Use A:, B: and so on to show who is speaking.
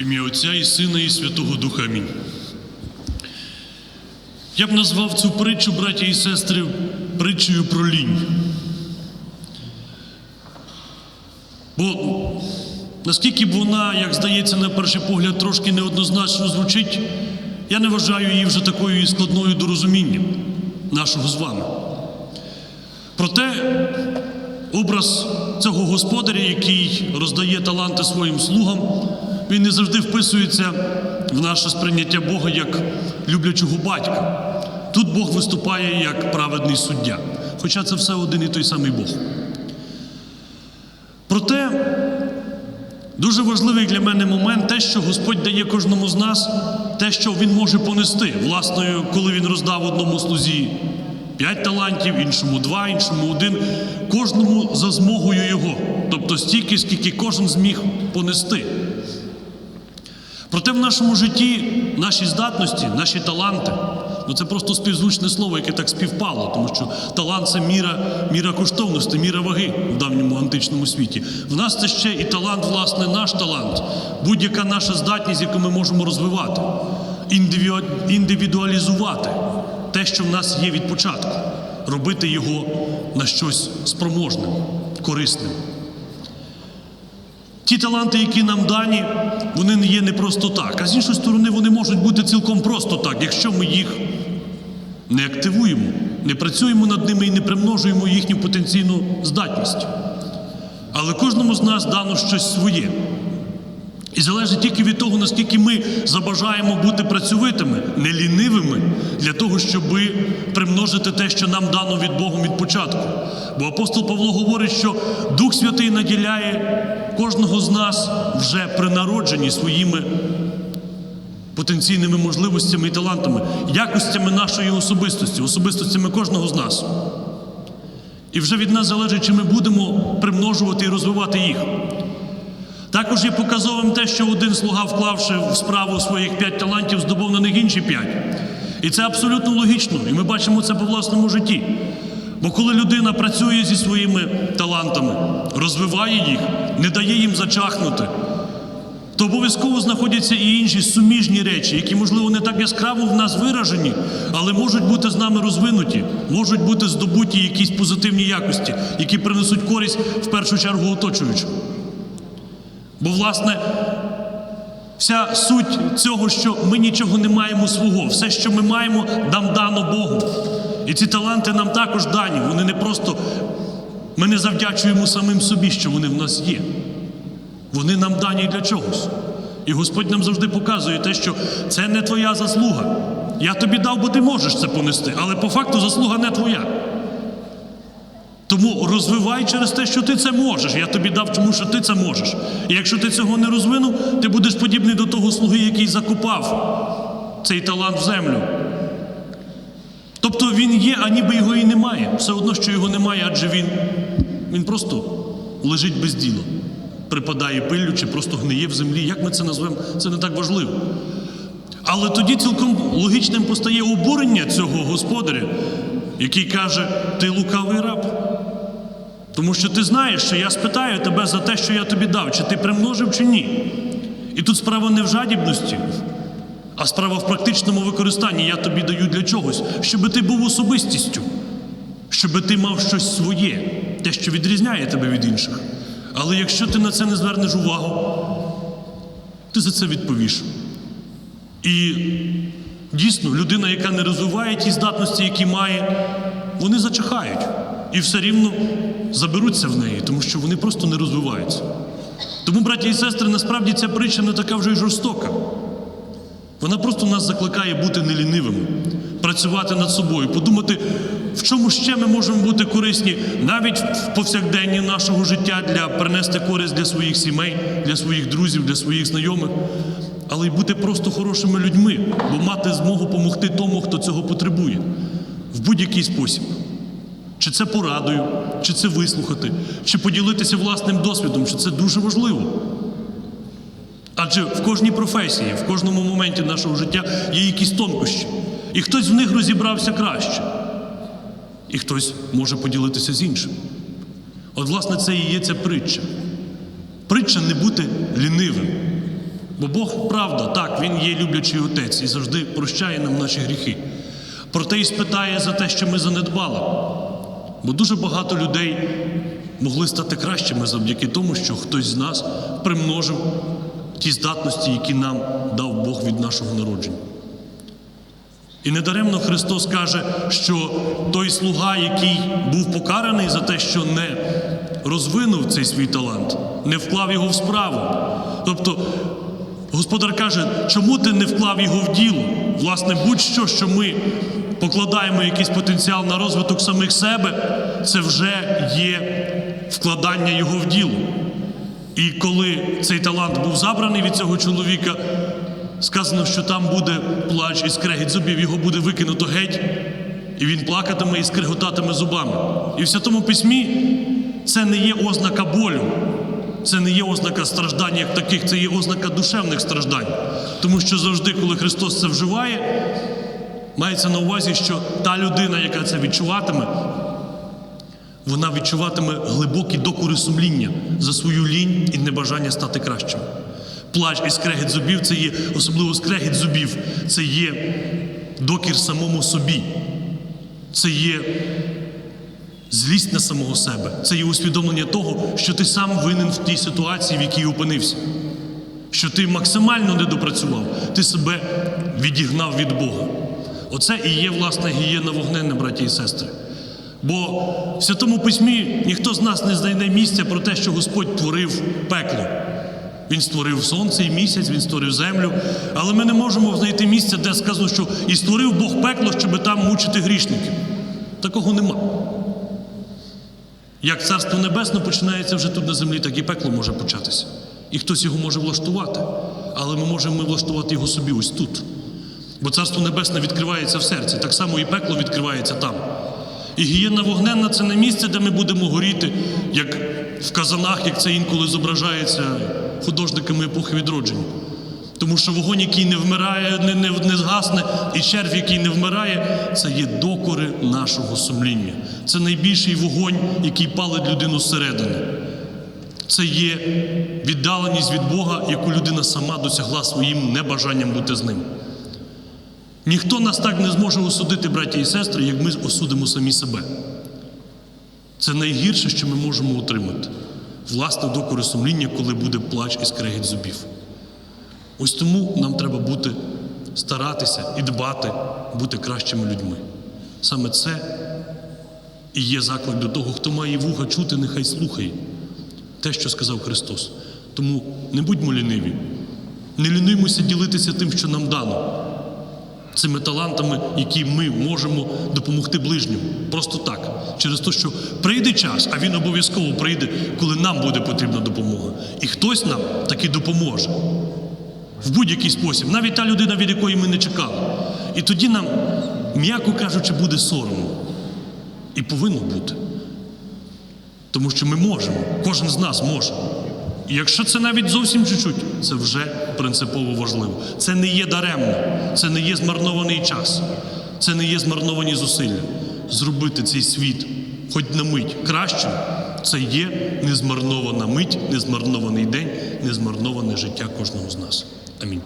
A: Ім'я Отця і Сина, і Святого Духа. Амінь. Я б назвав цю притчу, браті і сестри, притчею про лінь. Бо наскільки б вона, як здається, на перший погляд, трошки неоднозначно звучить, я не вважаю її вже такою і складною до розуміння нашого з вами. Проте образ цього господаря, який роздає таланти своїм слугам, він не завжди вписується в наше сприйняття Бога як люблячого батька. Тут Бог виступає як праведний суддя. Хоча це все один і той самий Бог. Проте дуже важливий для мене момент те, що Господь дає кожному з нас те, що Він може понести. Власною, коли він роздав одному слузі п'ять талантів, іншому два, іншому один, кожному за змогою його, тобто стільки, скільки кожен зміг понести. Проте в нашому житті наші здатності, наші таланти, ну це просто співзвучне слово, яке так співпало, тому що талант це міра, міра коштовності, міра ваги в давньому античному світі. В нас це ще і талант, власне, наш талант, будь-яка наша здатність, яку ми можемо розвивати, індивіду- індивідуалізувати те, що в нас є від початку, робити його на щось спроможним, корисним. Ті таланти, які нам дані, вони не є не просто так. А з іншої сторони, вони можуть бути цілком просто так, якщо ми їх не активуємо, не працюємо над ними і не примножуємо їхню потенційну здатність. Але кожному з нас дано щось своє. І залежить тільки від того, наскільки ми забажаємо бути працьовитими, не лінивими, для того, щоб примножити те, що нам дано від Бога від початку. Бо апостол Павло говорить, що Дух Святий наділяє кожного з нас вже при народженні своїми потенційними можливостями і талантами, якостями нашої особистості, особистостями кожного з нас. І вже від нас залежить, чи ми будемо примножувати і розвивати їх. Також є показовим те, що один слуга, вклавши в справу своїх п'ять талантів, здобув на них інші п'ять. І це абсолютно логічно, і ми бачимо це по власному житті. Бо коли людина працює зі своїми талантами, розвиває їх, не дає їм зачахнути, то обов'язково знаходяться і інші суміжні речі, які, можливо, не так яскраво в нас виражені, але можуть бути з нами розвинуті, можуть бути здобуті якісь позитивні якості, які принесуть користь в першу чергу оточуючим. Бо, власне, вся суть цього, що ми нічого не маємо свого, все, що ми маємо, нам дано Богу. І ці таланти нам також дані. Вони не просто ми не завдячуємо самим собі, що вони в нас є. Вони нам дані для чогось. І Господь нам завжди показує те, що це не твоя заслуга. Я тобі дав, бо ти можеш це понести, але по факту заслуга не твоя. Тому розвивай через те, що ти це можеш. Я тобі дав, тому що ти це можеш. І якщо ти цього не розвинув, ти будеш подібний до того слуги, який закопав цей талант в землю. Тобто він є, а ніби його і немає. Все одно, що його немає, адже він, він просто лежить без діла, припадає пиллю чи просто гниє в землі. Як ми це назвемо, це не так важливо. Але тоді цілком логічним постає обурення цього господаря, який каже: ти лукавий раб. Тому що ти знаєш, що я спитаю тебе за те, що я тобі дав, чи ти примножив, чи ні. І тут справа не в жадібності, а справа в практичному використанні. Я тобі даю для чогось, щоб ти був особистістю, щоб ти мав щось своє, те, що відрізняє тебе від інших. Але якщо ти на це не звернеш увагу, ти за це відповіш. І дійсно, людина, яка не розвиває ті здатності, які має, вони зачахають і все рівно заберуться в неї, тому що вони просто не розвиваються. Тому, браті і сестри, насправді ця притча не така вже й жорстока. Вона просто нас закликає бути нелінивими, працювати над собою, подумати, в чому ще ми можемо бути корисні навіть в повсякденні нашого життя для принести користь для своїх сімей, для своїх друзів, для своїх знайомих, але й бути просто хорошими людьми, бо мати змогу допомогти тому, хто цього потребує, в будь-який спосіб. Чи це порадою, чи це вислухати, чи поділитися власним досвідом, що це дуже важливо. Адже в кожній професії, в кожному моменті нашого життя є якісь тонкощі. І хтось в них розібрався краще, і хтось може поділитися з іншим. От, власне, це і є ця притча. Притча не бути лінивим, Бо Бог правда, так, Він є люблячий отець і завжди прощає нам наші гріхи. Проте і спитає за те, що ми занедбали. Бо дуже багато людей могли стати кращими завдяки тому, що хтось з нас примножив ті здатності, які нам дав Бог від нашого народження. І недаремно Христос каже, що той слуга, який був покараний за те, що не розвинув цей свій талант, не вклав його в справу. Тобто господар каже, чому ти не вклав його в діло? Власне, будь-що, що ми покладаємо якийсь потенціал на розвиток самих себе, це вже є вкладання його в діло. І коли цей талант був забраний від цього чоловіка, сказано, що там буде плач і скрегіт зубів, його буде викинуто геть, і він плакатиме і скреготатиме зубами. І в Святому Письмі це не є ознака болю, це не є ознака страждань як таких, це є ознака душевних страждань. Тому що завжди, коли Христос це вживає, мається на увазі, що та людина, яка це відчуватиме, вона відчуватиме глибокі докори сумління за свою лінь і небажання стати кращим. Плач і скрегіт зубів це є, особливо скрегіт зубів, це є докір самому собі. Це є злість на самого себе. Це є усвідомлення того, що ти сам винен в тій ситуації, в якій опинився. Що ти максимально не допрацював, ти себе відігнав від Бога. Оце і є, власне, гієна вогненна, браті і сестри. Бо в Святому Письмі ніхто з нас не знайде місця про те, що Господь творив пекло. Він створив сонце і місяць, він створив землю. Але ми не можемо знайти місця, де сказано, що і створив Бог пекло, щоб там мучити грішників. Такого нема. Як царство небесне починається вже тут на землі, так і пекло може початися. І хтось його може влаштувати, але ми можемо влаштувати його собі ось тут. Бо царство небесне відкривається в серці, так само і пекло відкривається там. І гієна вогненна це не місце, де ми будемо горіти, як в казанах, як це інколи зображається художниками епохи відродження. Тому що вогонь, який не вмирає, не, не, не згасне, і червь, який не вмирає, це є докори нашого сумління. Це найбільший вогонь, який палить людину зсередини. Це є віддаленість від Бога, яку людина сама досягла своїм небажанням бути з ним. Ніхто нас так не зможе осудити, браті і сестри, як ми осудимо самі себе. Це найгірше, що ми можемо отримати. Власне докори сумління, коли буде плач і скрегіт зубів. Ось тому нам треба бути, старатися і дбати, бути кращими людьми. Саме це і є заклик до того, хто має вуха чути, нехай слухає те, що сказав Христос. Тому не будьмо ліниві, не лінуймося ділитися тим, що нам дано, цими талантами, які ми можемо допомогти ближньому. Просто так. Через те, що прийде час, а він обов'язково прийде, коли нам буде потрібна допомога. І хтось нам таки допоможе в будь-який спосіб, навіть та людина, від якої ми не чекали. І тоді нам, м'яко кажучи, буде соромно. І повинно бути. Тому що ми можемо, кожен з нас може. І якщо це навіть зовсім чуть-чуть, це вже принципово важливо. Це не є даремно, це не є змарнований час, це не є змарновані зусилля. Зробити цей світ хоч на мить кращим, це є незмарнована мить, незмарнований день, незмарноване життя кожного з нас. Амінь.